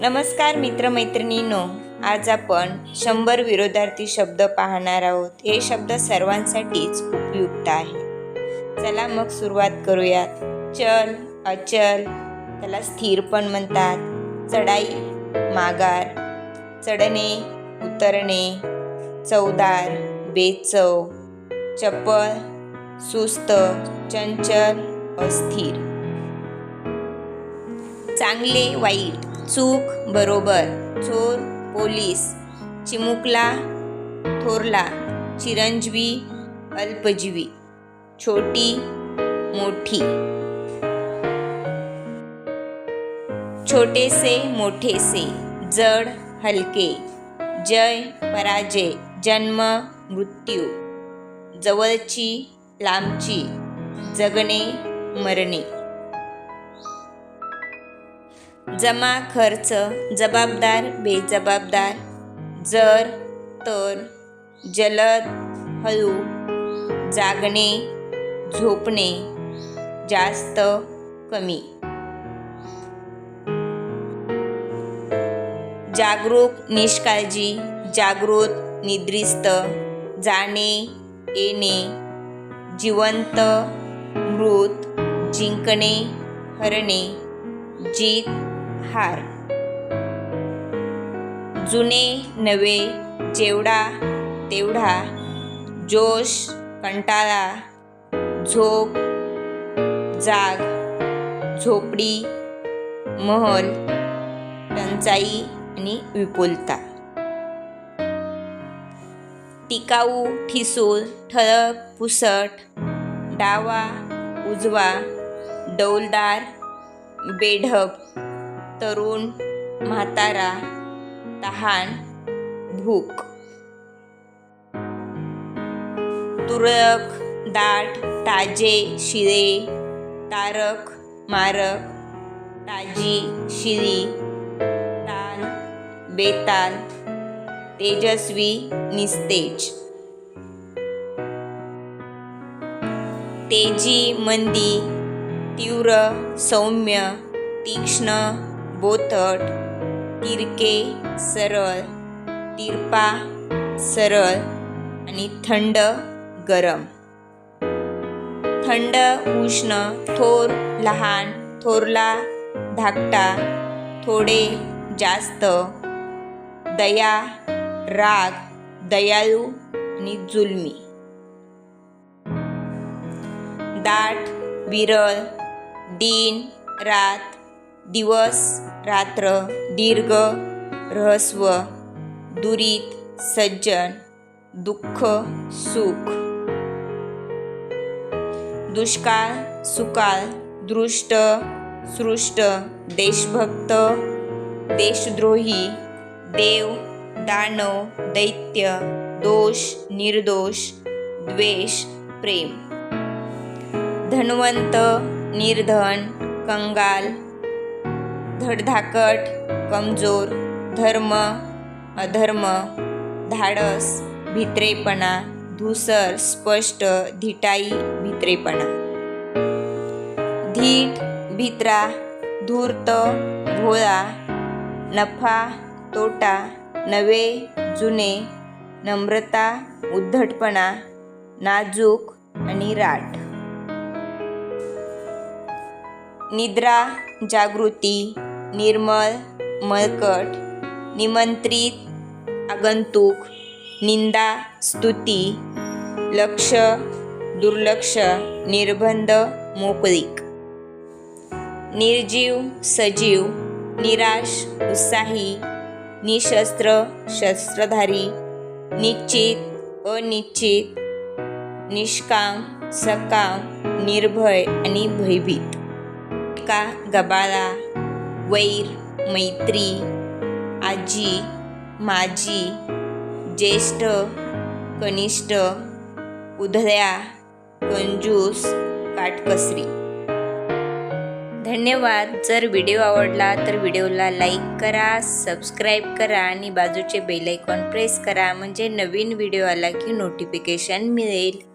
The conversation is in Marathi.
नमस्कार मित्रमैत्रिणींनो आज आपण शंभर विरोधार्थी शब्द पाहणार आहोत. हे शब्द सर्वांसाठीच उपयुक्त आहे. चला मग सुरुवात करूयात. चल अचल त्याला स्थिर पण म्हणतात. चढाई मागार चढणे उतरणे चवदार बेचव चपळ सुस्त चंचल अस्थिर. चांगले वाईट. चूक बरोबर चोर पोलीस चिमुकला थोरला चिरंजीवी अल्पजीवी छोटी मोठी. छोटेसे मोठेसे जड हलके जय पराजय जन्म मृत्यू जवळची लांबची जगणे मरणे. जमा खर्च जबाबदार बेजबाबदार जर तर जलद हळू जागणे झोपणे जास्त कमी. जागरूक निष्काळजी जागृत निद्रिस्त जाणे येणे जिवंत मृत जिंकणे हरणे जीत हार. जुने नवे जेवढा तेवढा जोश कंटाळा झोप जाग झोपडी महल टंचाई आणि विपुलता. टिकाऊ ठिसूळ ठळक पुसट डावा उजवा डौलदार बेढप तरुण म्हातारा तहान भूक. तुरळक दाट ताजे शिरे तारक मारक ताजी शिरी ताल बेताल तेजस्वी निस्तेज. तेजी मंदी तीव्र सौम्य तीक्ष्ण बोथट तिरके सरळ तिरपा सरळ आणि थंड गरम. थंड उष्ण थोर लहान थोरला धाकटा थोडे जास्त. दया राग दयाळू आणि जुलमी. दाट विरळ दिन रात दिवस रात्र दीर्घ रहस्व दुरीत सज्जन दुःख सुख. दुष्काळ सुकाळ दृष्ट सृष्ट देशभक्त देशद्रोही देव दानव दैत्य दोष निर्दोष द्वेष प्रेम. धनवंत निर्धन कंगाल धडधाकट कमजोर धर्म अधर्म धाडस भित्रेपणा धूसर स्पष्ट धिटाई भित्रेपणा. धीट भित्रा धूर्त भोळा नफा तोटा नवे जुने नम्रता उद्धटपणा नाजूक आणि राट. निद्रा जागृती निर्मळ मळकट निमंत्रित आगंतुक निंदा स्तुती लक्ष दुर्लक्ष निर्बंध मोकळीक. निर्जीव सजीव निराश उत्साही निशस्त्र शस्त्रधारी निश्चित अनिश्चित निष्काम सकाम निर्भय आणि भयभीत. का गबाळा वैर मैत्री आजी माजी ज्येष्ठ कनिष्ठ उधळ्या कंजूस काटकसरी धन्यवाद. जर व्हिडिओ आवडला तर व्हिडिओला लाईक करा सबस्क्राईब करा आणि बाजूचे बेल आयकॉन प्रेस करा. म्हणजे नवीन व्हिडिओ आला की नोटिफिकेशन मिळेल.